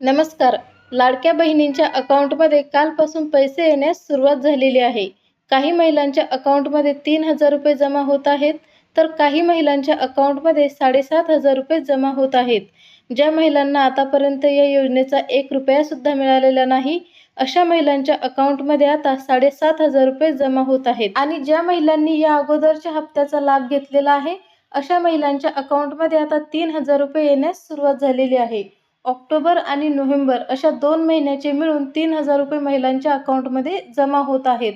नमस्कार. लाडक्या बहिणींच्या अकाउंटमध्ये कालपासून पैसे येण्यास सुरुवात झालेली आहे. काही महिलांच्या अकाउंटमध्ये तीन हजार रुपये जमा होत आहेत तर काही महिलांच्या अकाउंटमध्ये साडेसात हजार रुपये जमा होत आहेत. ज्या महिलांना आतापर्यंत या योजनेचा एक रुपयासुद्धा मिळालेला नाही अशा महिलांच्या अकाउंटमध्ये आता साडेसात हजार रुपये जमा होत आहेत. आणि ज्या महिलांनी या अगोदरच्या हप्त्याचा लाभ घेतलेला आहे अशा महिलांच्या अकाउंटमध्ये आता तीन हजार रुपये येण्यास सुरुवात झालेली आहे. ऑक्टोबर आणि नोव्हेंबर अशा दोन महिन्याचे मिळून तीन हजार रुपये महिलांच्या अकाउंटमध्ये जमा होत आहेत.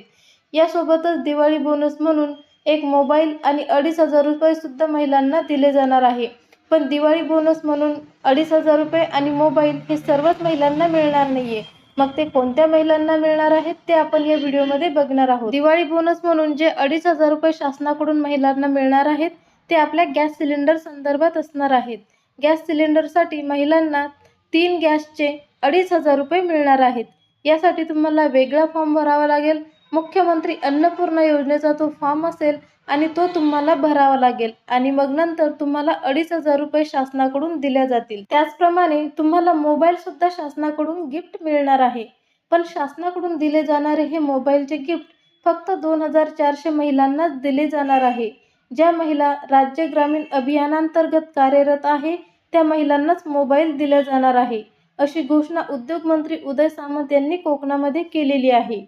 यासोबतच दिवाळी बोनस म्हणून एक मोबाईल आणि अडीच हजार रुपयेसुद्धा महिलांना दिले जाणार आहे. पण दिवाळी बोनस म्हणून अडीच हजार रुपये आणि मोबाईल हे सर्वच महिलांना मिळणार नाही आहे मग ते कोणत्या महिलांना मिळणार आहेत ते आपण या व्हिडिओमध्ये बघणार आहोत. दिवाळी बोनस म्हणून जे अडीच हजार रुपये शासनाकडून महिलांना मिळणार आहेत ते आपल्या गॅस सिलेंडर संदर्भात असणार आहेत. गॅस सिलेंडरसाठी महिलांना तीन गॅसचे अडीच हजार रुपये मिळणार आहेत. यासाठी तुम्हाला वेगळा फॉर्म भरावा लागेल. मुख्यमंत्री अन्नपूर्णा योजनेचा तो फॉर्म असेल आणि तो तुम्हाला भरावा लागेल. आणि मग नंतर तुम्हाला अडीच हजार रुपये शासनाकडून दिल्या जातील. त्याचप्रमाणे तुम्हाला मोबाईल सुद्धा शासनाकडून गिफ्ट मिळणार आहे. पण शासनाकडून दिले जाणारे हे मोबाईलचे गिफ्ट फक्त दोन हजार चारशे महिलांनाच दिले जाणार आहे. ज्या महिला राज्य ग्रामीण अभियानांतर्गत कार्यरत आहे त्या महिलांनाच मोबाईल दिला जाणार आहे अशी घोषणा उद्योगमंत्री उदय सामंत यांनी कोकणामध्ये केलेली आहे.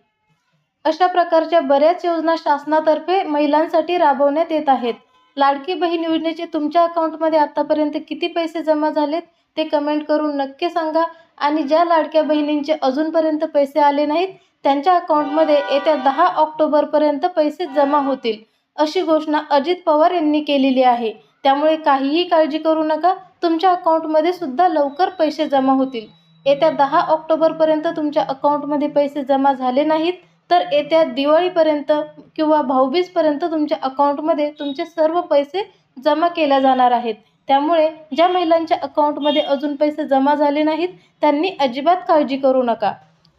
अशा प्रकारच्या बऱ्याच योजना शासनातर्फे महिलांसाठी राबवण्यात येत आहेत. लाडकी बहीण योजनेचे तुमच्या अकाउंटमध्ये आतापर्यंत किती पैसे जमा झालेत ते कमेंट करून नक्की सांगा. आणि ज्या लाडक्या बहिणींचे अजूनपर्यंत पैसे आले नाहीत त्यांच्या अकाउंटमध्ये येत्या दहा ऑक्टोबरपर्यंत पैसे जमा होतील अशी घोषणा अजित पवार यांनी केलेली आहे. त्यामुळे काहीही काळजी करू नका. तुमच्या अकाउंटमध्ये सुद्धा लवकर पैसे जमा होतील. येत्या दहा ऑक्टोबरपर्यंत तुमच्या अकाउंटमध्ये पैसे जमा झाले नाहीत तर येत्या दिवाळीपर्यंत किंवा भाऊबीजपर्यंत तुमच्या अकाउंटमध्ये तुमचे सर्व पैसे जमा केल्या जाणार आहेत. त्यामुळे ज्या महिलांच्या अकाउंटमध्ये अजून पैसे जमा झाले नाहीत त्यांनी अजिबात काळजी करू नका.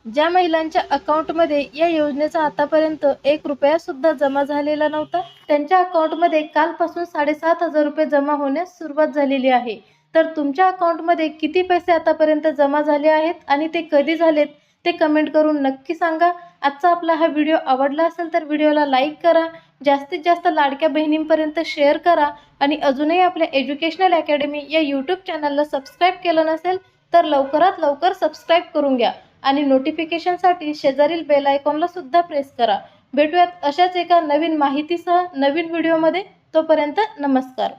ज्या महिलांच्या अकाउंटमध्ये या योजनेचा आतापर्यंत एक रुपयासुद्धा जमा झालेला नव्हता त्यांच्या अकाउंटमध्ये कालपासून साडेसात हजार रुपये जमा होण्यास सुरुवात झालेली आहे. तर तुमच्या अकाउंटमध्ये किती पैसे आतापर्यंत जमा झाले आहेत आणि ते कधी झालेत ते कमेंट करून नक्की सांगा. आजचा आपला हा व्हिडिओ आवडला असेल तर व्हिडिओला लाईक करा जास्तीत जास्त लाडक्या बहिणींपर्यंत शेअर करा आणि अजूनही आपल्या एज्युकेशनल अकॅडमी या यूट्यूब चॅनलला सबस्क्राईब केलं नसेल तर लवकरात लवकर सबस्क्राईब करून घ्या आणि नोटिफिकेशनसाठी शेजारील बेल आयकॉनला सुद्धा प्रेस करा. भेटूयात अशाच एका नवीन माहितीसह नवीन व्हिडिओमध्ये. तोपर्यंत नमस्कार.